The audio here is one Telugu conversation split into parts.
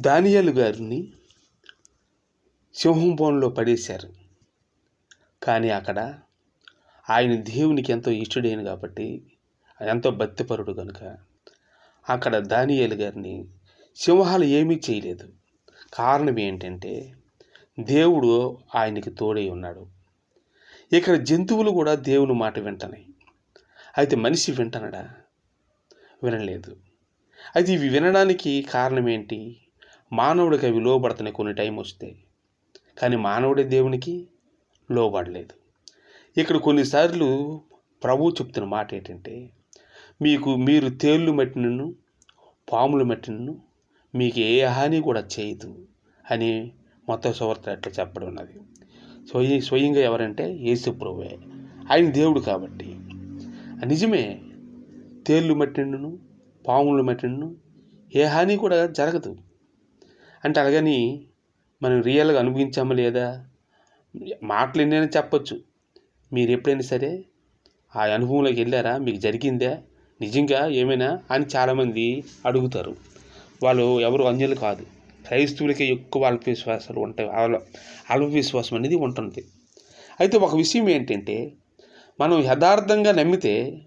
దానియాలు గారిని సింహం బోన్లో పడేశారు. కానీ అక్కడ ఆయన దేవునికి ఎంతో ఇష్టడైన కాబట్టి ఎంతో భక్తిపరుడు కనుక అక్కడ దానియాలు గారిని సింహాలు ఏమీ చేయలేదు. కారణం ఏంటంటే దేవుడు ఆయనకి తోడై ఉన్నాడు. ఇక్కడ జంతువులు కూడా దేవుని మాట వింటనాయి అయితే మనిషి వింటనడా? వినలేదు. అయితే ఇవి వినడానికి కారణం ఏంటి? మానవుడికి అవి లోబడుతున్నాయి కొన్ని టైం వస్తే కానీ మానవుడే దేవునికి లోబడలేదు. ఇక్కడ కొన్నిసార్లు ప్రభు చెప్తున్న మాట ఏంటంటే మీకు మీరు తేళ్ళు మట్టినను పాములు మట్టినను మీకు ఏ హాని కూడా చేయదు అని మొత్తం సువర్త అట్లా చెప్పడం ఉన్నది. స్వయ స్వయంగా ఎవరంటే యేసు ప్రభువే. ఆయన దేవుడు కాబట్టి. నిజమే తేళ్ళు మట్టిండును పాములు మట్టిండును ఏ హాని కూడా జరగదు. అంటే అలాగని మనం రియల్గా అనుభవించామా లేదా? మాటలు ఎన్నైనా చెప్పచ్చు. మీరు ఎప్పుడైనా సరే ఆ అనుభవంలోకి వెళ్ళారా? మీకు జరిగిందా? నిజంగా ఏమైనా అని చాలామంది అడుగుతారు. వాళ్ళు ఎవరు అంజలు కాదు. క్రైస్తవులకే ఎక్కువ అల్ప విశ్వాసాలు ఉంటాయి అల- అల్ప విశ్వాసం అనేది ఉంటుంది. అయితే ఒక విషయం ఏంటంటే మనం యథార్థంగా నమ్మితే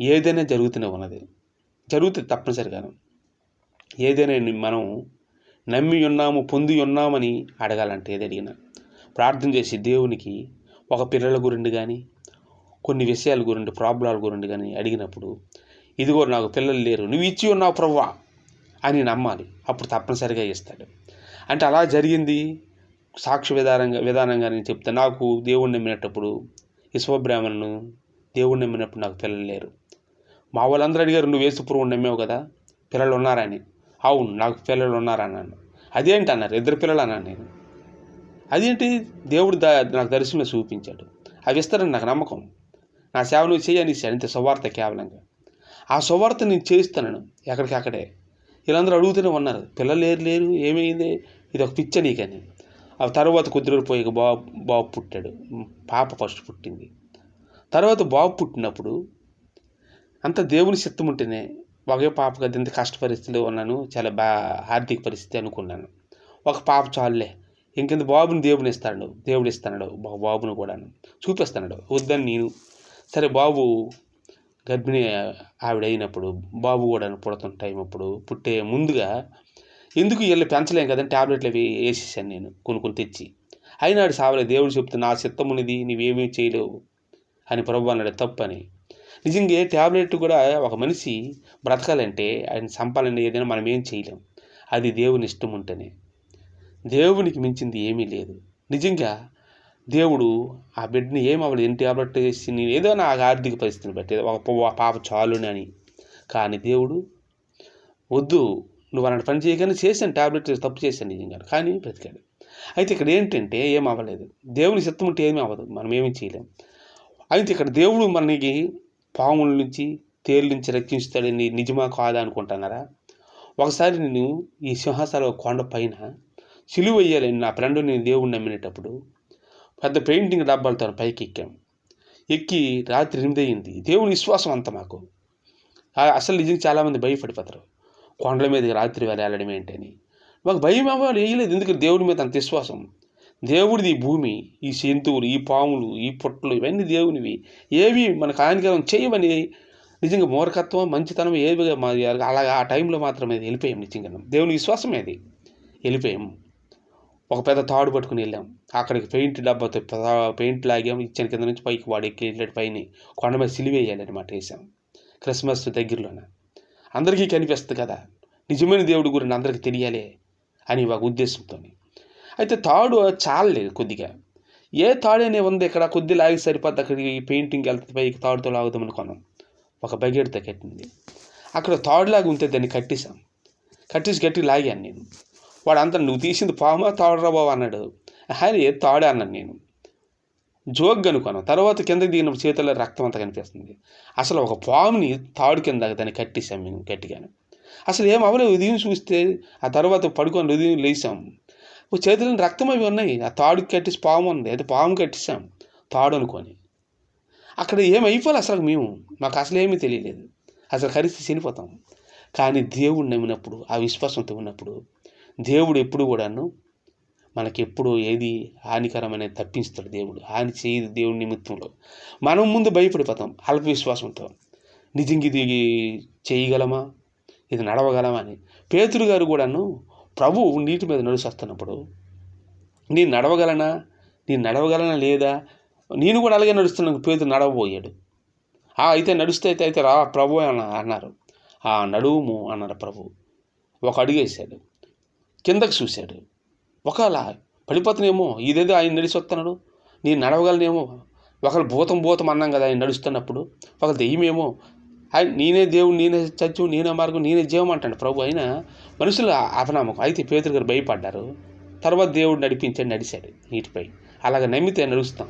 ఏదైనా జరుగుతూనే ఉన్నది. జరుగుతుంది తప్పనిసరిగాను. ఏదైనా మనం నమ్మి ఉన్నాము పొంది ఉన్నామని అడగాలంటే ఏది అడిగినా. ప్రార్థన చేసి దేవునికి ఒక పిల్లల గురించి కానీ కొన్ని విషయాల గురించి ప్రాబ్లాల గురించి కానీ అడిగినప్పుడు ఇదిగో నాకు పిల్లలు లేరు నువ్వు ఇచ్చి ఉన్నావు ప్రవ్వా అని నమ్మాలి. అప్పుడు తప్పనిసరిగా ఇస్తాడు. అంటే అలా జరిగింది. సాక్షి విధానంగా విధానంగా నేను చెప్తే నాకు దేవుణ్ణి నమ్మినప్పుడు విశ్వబ్రాహ్మణును దేవుణ్ణి నమ్మినప్పుడు నాకు పిల్లలు లేరు. మా వాళ్ళందరూ అడిగారు నువ్వు వేసుపురువు నమ్మావు కదా? పిల్లలు ఉన్నారని అవును నాకు పిల్లలు ఉన్నారు అన్నాను అదేంటి అన్నారు ఇద్దరు పిల్లలు అన్నాను నేను. అదేంటి? దేవుడు దా నాకు దర్శనం చూపించాడు. అవి ఇస్తారని నాకు నమ్మకం. నా సేవ నువ్వు చేయని అంతే సువార్త కేవలంగా. ఆ సువార్త నేను చేయిస్తాను ఎక్కడికక్కడే వీళ్ళందరూ అడుగుతూనే ఉన్నారు. పిల్లలు లేరు లేరు ఏమైంది? ఇది ఒక పిచ్చ నీకని ఆ తర్వాత కొద్ది రోజులు పోయి బాబు బాబు పుట్టాడు. పాప ఫస్ట్ పుట్టింది. తర్వాత బాబు పుట్టినప్పుడు అంత దేవుని చిత్తం ఉంటేనే ఒకే పాపకి అది ఇంత కష్ట పరిస్థితిలో ఉన్నాను చాలా బా ఆర్థిక పరిస్థితి అనుకున్నాను. ఒక పాప చాలులే ఇంకెంత బాబుని దేవుని ఇస్తాడు దేవుడు ఇస్తాడు బాబుని బాబును కూడాను చూపిస్తున్నాడు వద్దని నేను. సరే బాబు గర్భిణి ఆవిడ అయినప్పుడు బాబు కూడా పుడుతున్న టైం అప్పుడు పుట్టే ముందుగా ఎందుకు వీళ్ళు పెంచలేం కదండి ట్యాబ్లెట్లు అవి వేసేసాను నేను కొనుక్కొని తెచ్చి. అయినాడు సావలే దేవుడు చెప్తే నా చిత్తమునిది నీవేమీ చేయలేవు అని ప్రభు అన్నాడు తప్పని. నిజంగా ఏ ట్యాబ్లెట్ కూడా ఒక మనిషి బ్రతకాలంటే ఆయన సంపాలంటే ఏదైనా మనం ఏం చేయలేం. అది దేవుని ఇష్టం ఉంటేనే. దేవునికి మించింది ఏమీ లేదు. నిజంగా దేవుడు ఆ బిడ్డని ఏం అవ్వలేదు. ఏం ట్యాబ్లెట్ వేసి నేను ఏదో నా ఆర్థిక పరిస్థితిని బట్టి ఒక పాప చాలుని అని. కానీ దేవుడు వద్దు నువ్వు అలాంటి పని చేయగానే చేశాను ట్యాబ్లెట్ తప్పు చేశాను నిజంగా కానీ బ్రతికాడు. అయితే ఇక్కడ ఏంటంటే ఏం అవ్వలేదు. దేవుని చిత్తం ఉంటే ఏమీ అవ్వదు. మనం ఏమీ చేయలేం. అయితే ఇక్కడ దేవుడు మనకి పాముల నుంచి తేలు నుంచి రక్షిస్తాడని నిజమా కాదా అనుకుంటున్నారా? ఒకసారి నేను ఈ సింహాసనం కొండ పైన సిలువ వేయాలని నా ఫ్రెండ్ నేను దేవుడిని నమ్మినప్పుడు పెద్ద పెయింటింగ్ డబ్బాలతో పైకి ఎక్కాం. ఎక్కి రాత్రి ఎనిమిది అయింది. దేవుని విశ్వాసం అంత మాకు. అసలు నిజంగా చాలామంది భయపడిపోతారు. కొండల మీద రాత్రి వేళ వెళ్ళడం ఏంటని మాకు భయం అవ్వాలి వేయలేదు ఎందుకంటే దేవుడి మీద అంత విశ్వాసం. దేవుడిది భూమి ఈ జంతువులు ఈ పాములు ఈ పుట్టలు ఇవన్నీ దేవునివి. ఏవి మనకు హానికరం చేయవని నిజంగా మూర్ఖత్వం మంచితనం ఏవి మాది అలాగా ఆ టైంలో మాత్రమే వెళ్ళిపోయాం నిజంగా. దేవుని విశ్వాసమే అది. వెళ్ళిపోయాం. ఒక పెద్ద తాడు పట్టుకుని వెళ్ళాం. అక్కడికి పెయింట్ డబ్బాతో పెయింట్ లాగాం. ఇచ్చిన కింద నుంచి పైకి వాడు ఎక్కి వెళ్ళాడు. పైన కొండ మీద సిలివేయాలన్నమాట వేసాం క్రిస్మస్ దగ్గరలోన. అందరికీ కనిపిస్తుంది కదా. నిజమైన దేవుడి గురించి అందరికీ తెలియాలి అని ఒక ఉద్దేశంతో అయితే తాడు చాలలేదు కొద్దిగా. ఏ తాడనే ఉంది ఇక్కడ కొద్ది లాగి సరిపోద్ది అక్కడికి పెయింటింగ్ వెళ్తుంది పైకి తాడుతో లాగుదాం అనుకున్నాం. ఒక బకెట్తో కట్టింది. అక్కడ తాడులాగా ఉంటే దాన్ని కట్టేశాం. కట్టేసి గట్టి లాగాను నేను. వాడు అంతా నువ్వు తీసింది పామా తాడురా బాబు అన్నాడు. ఆయన ఏ తాడే అన్నాను నేను. జోక్ అనుకున్నాను తర్వాత కిందకి దిగిన చేతుల్లో రక్తం అంతా కనిపిస్తుంది. అసలు ఒక పాముని తాడు కింద దాన్ని కట్టేసాం మేము గట్టిగాను. అసలు ఏం అవ్వలేదు ఉదయం చూస్తే ఆ తర్వాత పడుకొని ఉదయం లేసాం ఓ చేతులను రక్తం అవి ఉన్నాయి. ఆ తాడుకి కట్టేసి పాము ఉంది అయితే పాము కట్టేసాం తాడు అనుకొని. అక్కడ ఏం అసలు మేము. మాకు అసలు ఏమీ తెలియలేదు. అసలు కరిస్తే చనిపోతాం. కానీ దేవుడు నమ్మినప్పుడు ఆ విశ్వాసంతో ఉన్నప్పుడు దేవుడు ఎప్పుడు కూడాను మనకి ఎప్పుడు ఏది హానికరమనేది తప్పించుతాడు దేవుడు. హాని చేయదు దేవుడి నిమిత్తంలో. మనం ముందు భయపడిపోతాం అల్ప విశ్వాసంతో. నిజంగా ఇది చేయగలమా? ఇది నడవగలమా అని. పేతురు గారు కూడాను ప్రభు నీటి మీద నడుచొస్తున్నప్పుడు నేను నడవగలనా? నేను నడవగలనా లేదా? నేను కూడా అలాగే నడుస్తున్నాను పేతురు నడవబోయాడు. "ఆ, అయితే నడుస్తే అయితే అయితే రా ప్రభు అన్న అన్నారు. ఆ నడువుము అన్నారు ప్రభు. ఒక అడుగేశాడు కిందకి చూశాడు. ఒకవేళ పడిపోతానేమో ఇదేదో ఆయన నడిచి వస్తున్నాడు నేను నడవగలనేమో. ఒకరు భూతం భూతం అన్నాం కదా ఆయన నడుస్తున్నప్పుడు ఒక దెయ్యమేమో నేనే దేవుడు నేనే చచ్చు నేనే మార్గం నేనే జీవం అంటాడు. ప్రభు అయినా మనుషులు అపనామకం అయితే పేతురు గారు భయపడ్డారు. తర్వాత దేవుడు నడిపించాడు నడిచాడు నీటిపై. అలాగ నమ్మితే నడుస్తాం.